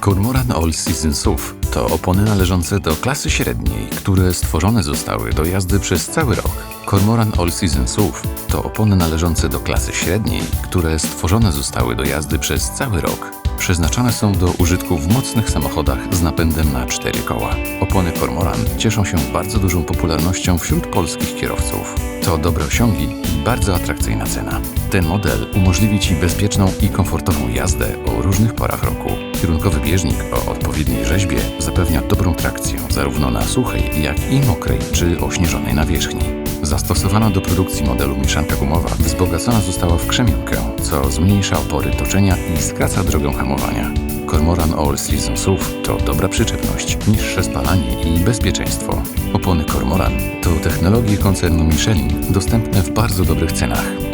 Cormoran All Season SUV to opony należące do klasy średniej, które stworzone zostały do jazdy przez cały rok. Cormoran All Season SUV to opony należące do klasy średniej, które stworzone zostały do jazdy przez cały rok. Przeznaczone są do użytku w mocnych samochodach z napędem na cztery koła. Opony Cormoran cieszą się bardzo dużą popularnością wśród polskich kierowców. To dobre osiągi i bardzo atrakcyjna cena. Ten model umożliwi Ci bezpieczną i komfortową jazdę o różnych porach roku. Kierunkowy bieżnik o odpowiedniej rzeźbie zapewnia dobrą trakcję zarówno na suchej, jak i mokrej czy ośnieżonej nawierzchni. Zastosowana do produkcji modelu mieszanka gumowa wzbogacona została w krzemionkę, co zmniejsza opory toczenia i skraca drogę hamowania. Cormoran All Season SUV to dobra przyczepność, niższe spalanie i bezpieczeństwo. Opony Cormoran to technologie koncernu Michelin dostępne w bardzo dobrych cenach.